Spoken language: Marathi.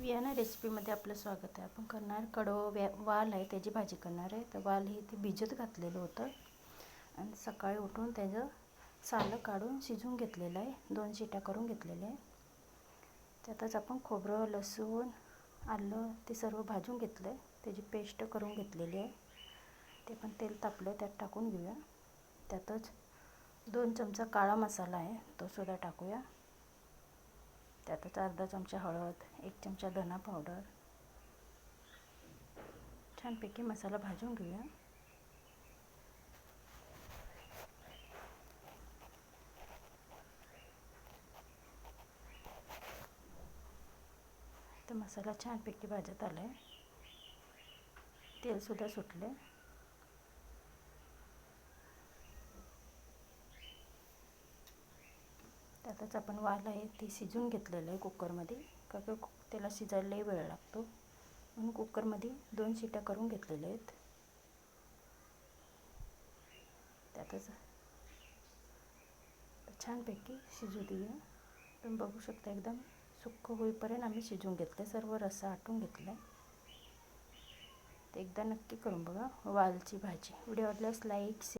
वियाना रेसिपीमध्ये आपलं स्वागत आहे. आपण करणार कडवं व्या वाल आहे त्याची भाजी करणार आहे. तर वाल हे ते भिजत घातलेलं होतं. आणि सकाळी उठून त्याचं सालं काढून शिजवून घेतलेलं आहे. दोन शिट्या करून घेतलेले आहे. त्यातच आपण खोबरं लसूण आलं ते सर्व भाजून घेतलं आहे त्याची पेस्ट करून घेतलेली आहे. ते पण तेल तापलं त्यात टाकून घेऊया. त्यातच दोन चमचा काळा मसाला आहे तो सुद्धा टाकूया. त्यातच अर्धा चमचा हळद एक चमचा धना पावडर छानपैकी मसाला भाजून घेऊया. तर मसाला छानपैकी भाजत आला आहे तेलसुद्धा सुटले त्यातच आपण वाल आहे ते शिजून घेतलेलं आहे कुकरमध्ये. का त्याला शिजायलाही वेळ लागतो. म्हणून कुकरमध्ये दोन शिट्या करून घेतलेल्या आहेत. त्यातच छानपैकी शिजू देऊया. तुम्ही बघू शकता एकदम सुक्क होईपर्यंत आम्ही शिजवून घेतलं सर्व रस्सा आटून घेतला ते एकदा नक्की करून बघा. वालची भाजी. व्हिडिओ आवडल्यास लाईक